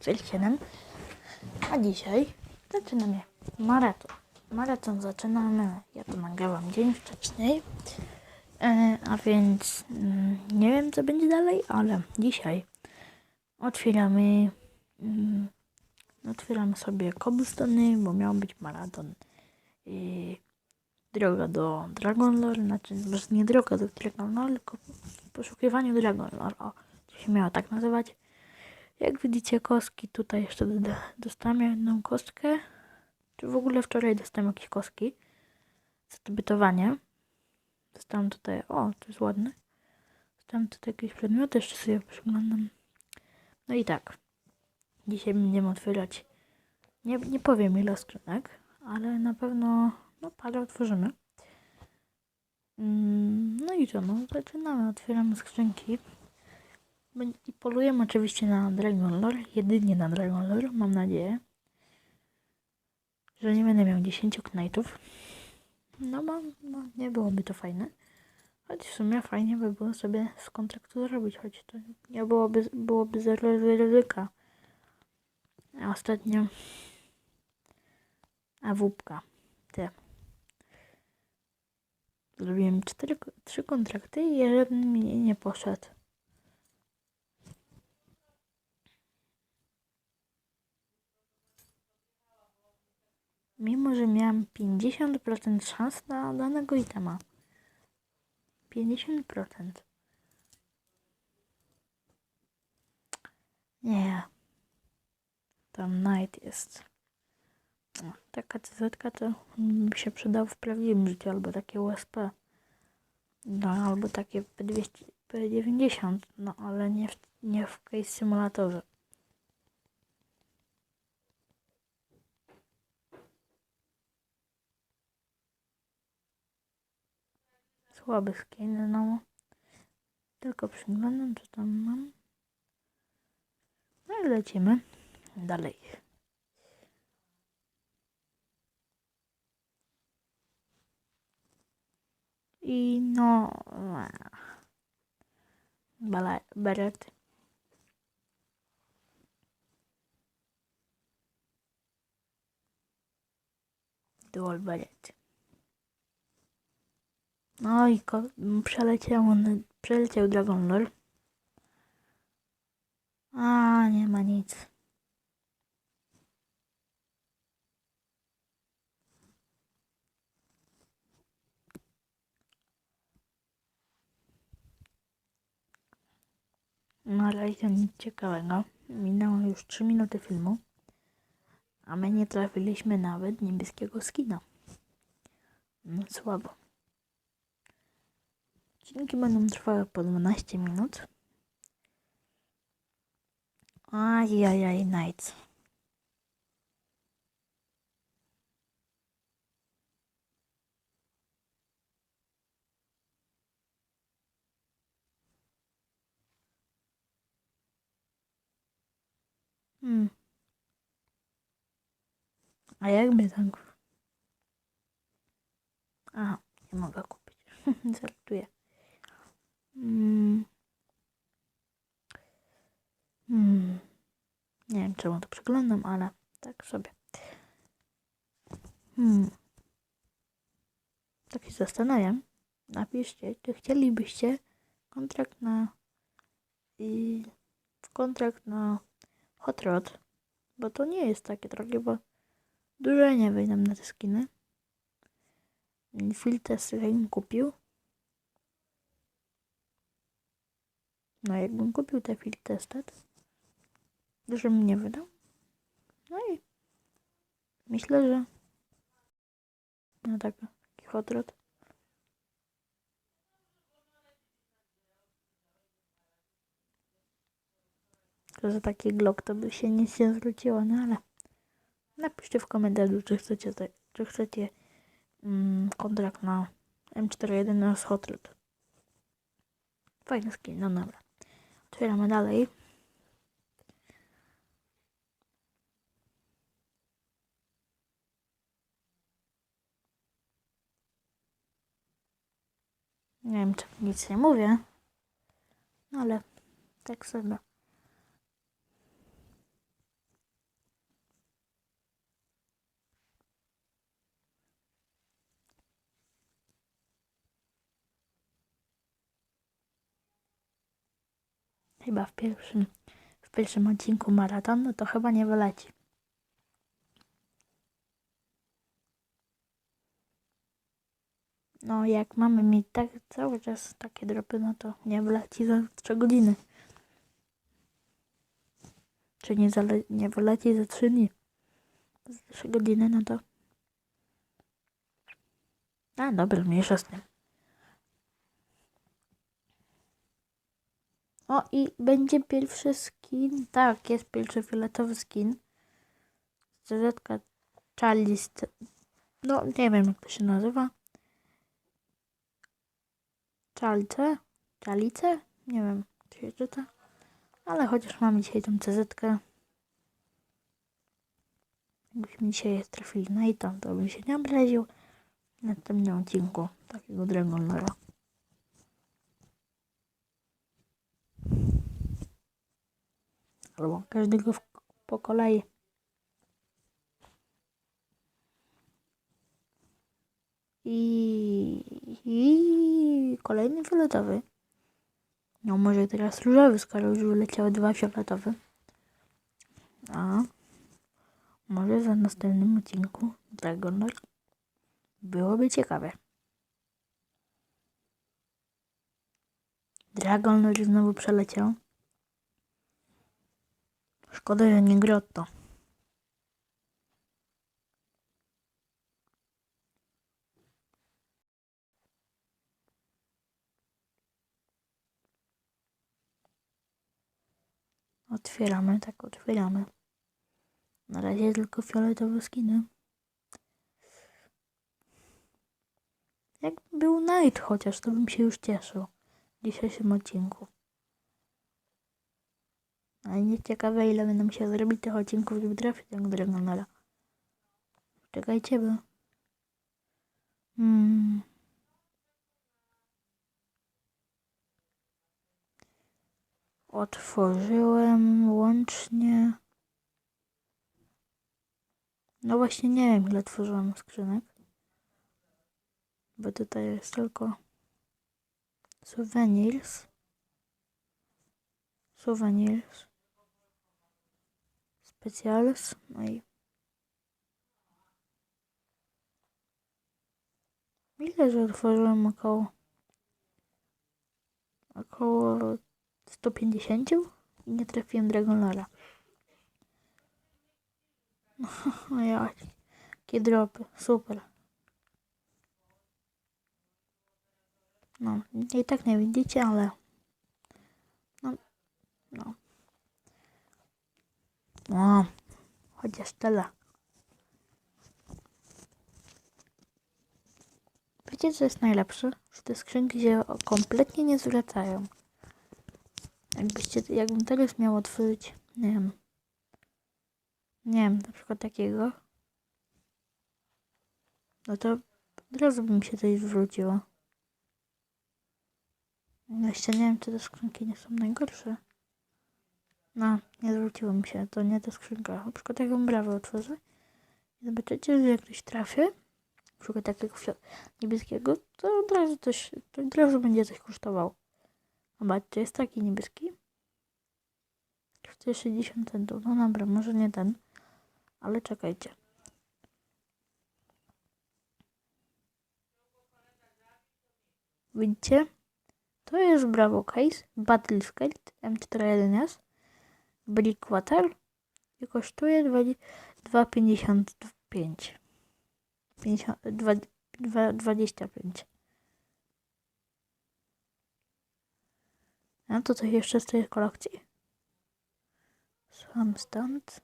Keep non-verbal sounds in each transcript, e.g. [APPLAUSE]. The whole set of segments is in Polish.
XL7. A dzisiaj zaczynamy maraton. Maraton zaczynamy, ja to nagrywam dzień wcześniej. E, a więc mm, nie wiem co będzie dalej, ale dzisiaj otwieramy mm, sobie cobblestone, bo miał być maraton. I droga do Dragon Lore, znaczy może nie droga do Dragon Lore, tylko w poszukiwaniu Dragon Lore. O, to się miało tak nazywać. Jak widzicie kostki, tutaj jeszcze dostałem jedną kostkę. Czy w ogóle wczoraj dostałem jakieś kostki. Za to bytowanie. Dostałem tutaj, o, to jest ładne. Dostałem tutaj jakieś przedmioty, jeszcze sobie przeglądam. No i tak. Dzisiaj będziemy otwierać, nie, nie powiem ile skrzynek, ale na pewno no, parę otworzymy. Mm, No i co, no zaczynamy, otwieramy skrzynki. I polujemy oczywiście na Dragon Lore, jedynie na Dragon Lore, mam nadzieję. Że nie będę miał 10 knightów. No bo no, nie byłoby to fajne. Choć w sumie fajnie by było sobie z kontraktu zrobić, choć to nie byłoby, byłoby zero ryzyka. A ostatnio AWP. Te. Zrobiłem cztery, trzy kontrakty i jeden mi nie poszedł. Mimo, że miałem 50% szans na danego itema. 50%. Nie. Tam night jest. Taka CZ to by się przydał w prawdziwym życiu, albo takie USP. No, albo takie P200, P90, no ale nie w, nie w case symulatorze. Słaby skin znowu. Tylko przyglądam, co tam mam. No i lecimy dalej. I no. Bala, beret. Dual beret. No i ko- przeleciał przeleciał Dragon Lore. A, nie ma nic. No ale i to nic ciekawego. Minęło już 3 minuty filmu. A my nie trafiliśmy nawet niebieskiego skina. No słabo. Odcinki będą trwały po 12 minut. Ajajaj, night. Hmm. A jakby tak? Aha, nie mogę kupić. [LAUGHS] Żartuję. Mm. Mm. Nie wiem, czemu to przeglądam, ale tak sobie. Hmm. Tak się zastanawiam. Napiszcie, czy chcielibyście kontrakt na i kontrakt na Hot Rod, bo to nie jest takie drogie, bo dużo nie wyjdą na te skiny. Filtr sobie kupił. No jakbym kupił te field tested, dużo mi nie wydał. No i myślę, że no tak, taki hot rod. Tylko, że taki glock to by się nic nie zwróciło, no ale napiszcie w komentarzu, czy chcecie, czy chcecie mm, kontrakt na M41 z hot rod. Fajny skin, no dobra. Otwieramy dalej. Nie wiem, czy nic nie mówię. No ale tak sobie. Chyba w pierwszym, w pierwszym odcinku maraton, no to chyba nie wyleci. No, jak mamy mieć tak cały czas takie dropy, no to nie wyleci za 3 godziny. Czy nie, zale- nie wyleci za 3 dni. Za 3 godziny, no to. A, dobra, mniejsza z tym. O, i będzie pierwszy skin. Tak, jest pierwszy fioletowy skin. CZ Charlist. No, nie wiem jak to się nazywa. Czalce? Czalice? Nie wiem, czy się czyta. Ale chociaż mamy dzisiaj tą CZ. Jakbyśmy dzisiaj trafili na item, to bym się nie obraził. Na tym odcinku takiego Dragonlara. Albo każdego w, po kolei. I, I kolejny fioletowy. No może teraz różowy, skoro już wyleciały dwa fioletowe. A może za następnym odcinku Dragonlar byłoby ciekawe. Dragonlar znowu przeleciał. Szkoda, że nie grotto. Otwieramy, tak otwieramy. Na razie tylko fioletowe skiny. Jak był Night chociaż, to bym się już cieszył w dzisiejszym odcinku. Ale nie ciekawe ile będę musiał zrobić tych odcinków, żeby trafić tego Dragonera. Czekajcie, bo... Hmm. Otworzyłem łącznie... No właśnie nie wiem ile otworzyłam skrzynek. Bo tutaj jest tylko... Souvenirs. Souvenirs. Specjals. No. Ile, że otworzyłem około... Około 150 i nie trafiłem Dragonlara. [LAUGHS] No ja, jakie dropy, super. No, i tak nie widzicie, ale no, no. No, chociaż tyle. Wiecie, co jest najlepsze? Że te skrzynki się kompletnie nie zwracają. Jakbyście, jakbym teraz miał otworzyć, nie wiem, nie wiem, na przykład takiego, no to od razu by mi się coś zwróciło. Jeszcze nie wiem, czy te skrzynki nie są najgorsze. No, nie zwróciło mi się, to nie ta skrzynka. Na przykład taką brawę otworzę i zobaczycie, że jak ktoś trafię, na przykład takiego niebieskiego, to od razu coś, to od razu będzie coś kosztował. Zobaczcie, jest taki niebieski. 460 centów. No dobra, może nie ten. Ale czekajcie. Widzicie? To jest Bravo Case, Battle Skate M41S, Brickwater i kosztuje 2,55. 25. A to coś jeszcze z tej kolekcji? Słucham stąd.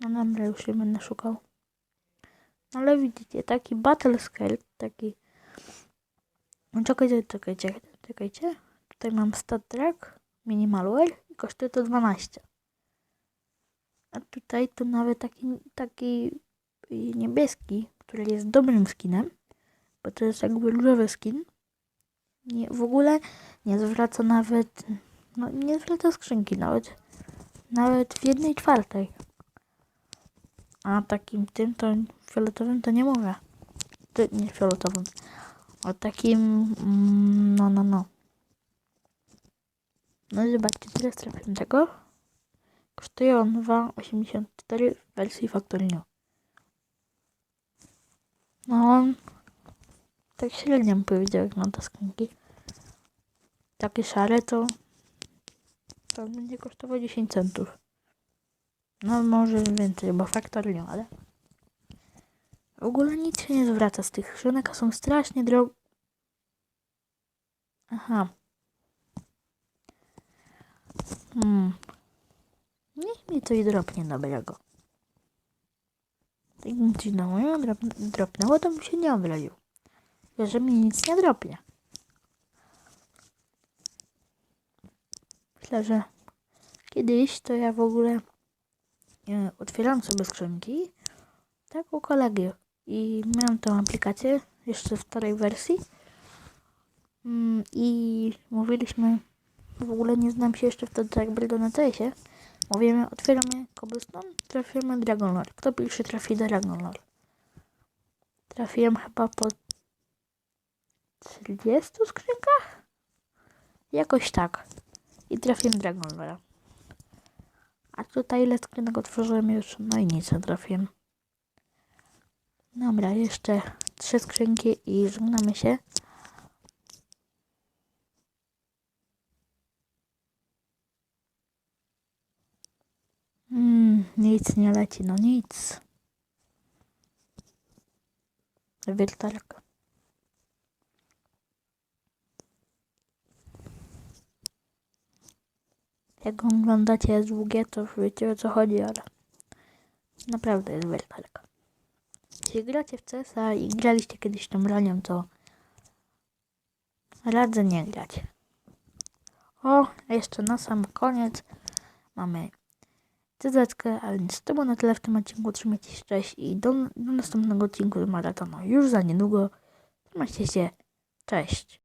No dobra, już się będę szukał. No ale widzicie, taki battle scale, taki... No czekajcie, czekajcie, czekajcie. Tutaj mam stat track, minimalware i kosztuje to 12. A tutaj to nawet taki, taki niebieski, który jest dobrym skinem, bo to jest jakby różowy skin. Nie, w ogóle nie zwraca nawet, no nie zwraca skrzynki nawet, nawet w jednej czwartej. A takim tym to fioletowym to nie mówię. Ty, nie fioletowym. O takim, mm, no, no, no. No zobaczcie, teraz trafiłem tego. Kosztuje on 2,84 w wersji Factory. No on tak średnio bym powiedział jak na te skrzynki. Takie szare to to będzie kosztował 10 centów. No może więcej, bo Factory ale w ogóle nic się nie zwraca z tych skrzynek, a są strasznie drogie. Aha. Hmm. Niech mi coś dropnie dobrego. Mi coś do mojego drop, dropnęło, to bym się nie obraził. Że mi nic nie dropnie. Myślę, że kiedyś to ja w ogóle e, otwieram sobie skrzynki tak u kolegi i miałem tę aplikację jeszcze w starej wersji Mm, i mówiliśmy w ogóle nie znam się jeszcze wtedy tak bardzo na CS-ie mówimy otwieramy cobblestone trafimy dragon lore kto pierwszy trafi dragon lore trafiłem chyba po 30 skrzynkach? Jakoś tak. I trafiłem dragon lore a tutaj ile skrzynek otworzyłem już no i nic trafiłem. Dobra, jeszcze trzy skrzynki i żegnamy się. Mm, nic nie leci, no nic. Wiertarka. Jak oglądacie jest długie, to już wiecie o co chodzi, ale naprawdę jest wiertarka. Jeśli gracie w CS-a i graliście kiedyś tą bronią, to radzę nie grać. O, jeszcze na sam koniec mamy CZ, a więc to było na tyle w tym odcinku. Trzymajcie się, cześć i do, do następnego odcinku maratonu już za niedługo. Trzymajcie się, cześć.